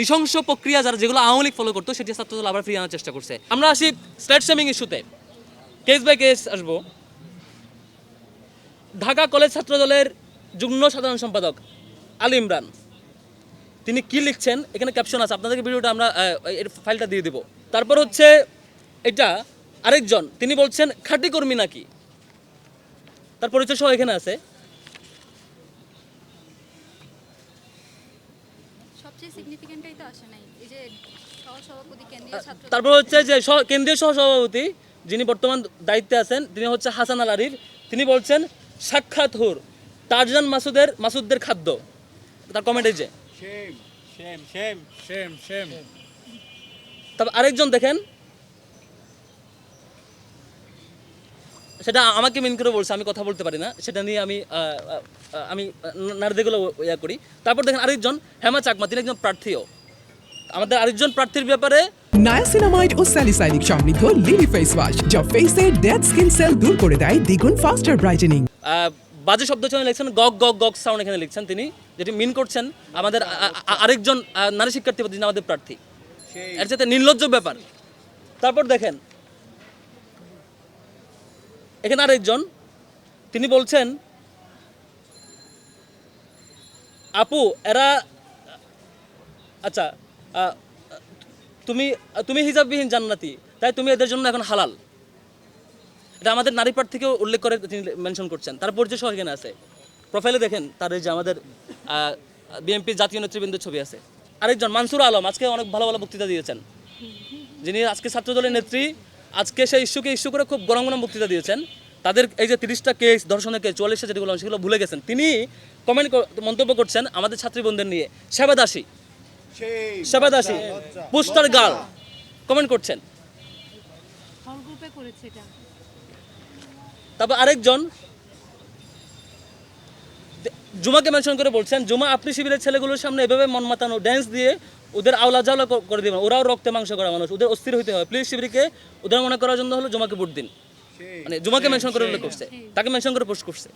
নৃশংস প্রক্রিয়া যারা, যেগুলো আওয়ামী লীগ ফলো করতো, সেটি ছাত্রদল আবার ফিরিয়ে আনার চেষ্টা করছে। আমরা আসি স্ল্যাট শেমিং ইস্যুতে কেস বাই কেস আসব। ঢাকা কলেজ ছাত্রদলের যুগ্ম সাধারণ সম্পাদক আলী ইমরান। তিনি কি লিখছেন? এখানে ক্যাপশন আছে। আপনাদেরকে ভিডিওটা আমরা এর ফাইলটা দিয়ে দেব। তারপর হচ্ছে এটা, আরেকজন। তিনি বলছেন, খাঁটি কর্মী নাকি? তার পরিচয় সহ এখানে আছে সবচেয়ে সিগনিফিকেন্টটাই তো আসে নাই এই যে সহসভাপতি কেন্দ্রীয় ছাত্র তারপর হচ্ছে যে সহ- কেন্দ্রীয় সহসভাপতি যিনি বর্তমান দায়িত্বে আছেন তিনি হচ্ছে হাসান আল আরিফ তিনি বলছেন সাক্ষাৎ হুর টারজান মাসুদের মাসুদদের খাদ্য। তার কমেন্ট এই যে। Shame, shame, shame, shame, shame. তারপর আরেকজন দেখেন সেটা আমাকে মিন করে বলছে আমি কথা বলতে পারি না। সেটা নিয়ে আমি আমি নারদেগুলো ইয়া করি। তারপর দেখেন আরেকজন হেমা চাকমা তিনি একজন প্রার্থীও। আমাদের আরেকজন প্রার্থীর ব্যাপারে নায়াসিনামাইড ও স্যালিসাইনিক সমৃদ্ধ লিলি ফেস ওয়াশ যা ফেসের ডেড স্কিন সেল দূর করে দেয় দ্বিগুণ ফাস্টার ব্রাইটেনিং বাজে শব্দ চয়নে লিখছেন গগ গগ গগ সাউন্ড এখানে লিখছেন তিনি যেটি মিন করছেন আমাদের আরেকজন নারী শিক্ষার্থী যিনি আমাদের প্রার্থী। এর সাথে নির্লজ্জ ব্যাপার। তারপর দেখেন এখানে আরেকজন, তিনি বলছেন, আপু, এরা আচ্ছা তুমি তুমি হিজাববিহীন জান্নাতি, তাই তুমি এদের জন্য এখন হালাল। এটা আমাদের নারী প্রার্থীকেও উল্লেখ করে তিনি মেনশন করছেন। তার পরিচয় সহ এখানে আছে। প্রোফাইলে দেখেন তার এই যে আমাদের বিএনপি জাতীয় নেতৃবৃন্দের ছবি আছে। আরেকজন, মানসুর আলম, আজকে অনেক ভালো ভালো বক্তৃতা দিয়েছেন। যিনি আজকে ছাত্রদলের নেত্রী আজকে সেই ইস্যুকে ইস্যু করে খুব গরম গরম বক্তৃতা দিয়েছেন। তাদের এই যে তিরিশটা কেস ধর্ষণের কেস চুয়াল্লিশটা যেগুলো সেগুলো ভুলে গেছেন। তিনি কমেন্ট মন্তব্য করছেন আমাদের ছাত্রীবন্ধের নিয়ে। সেবাদাসী. সেবাদাসী পুস্টার গার্ল কমেন্ট করছেন। হল গ্রুপে করেছে এটা। তারপর আরেকজন জুমাকে মেনশন করে বলছেন জুমা আপনি শিবিরের ছেলেগুলোর সামনে এভাবে মন মাতানো ড্যান্স দিয়ে ওদের আওলা জাওলা করে দেবেন। ওরাও রক্তে মাংস করা মানুষ ওদের অস্থির হইতে হবে। প্লিজ শিবিরকে ওদের মনে করার জন্য হলো জুমাকে ভোট দিন। মানে জুমাকে মেনশন করে উল্লেখ করছে। তাকে মেনশন করে পোস্ট করছে।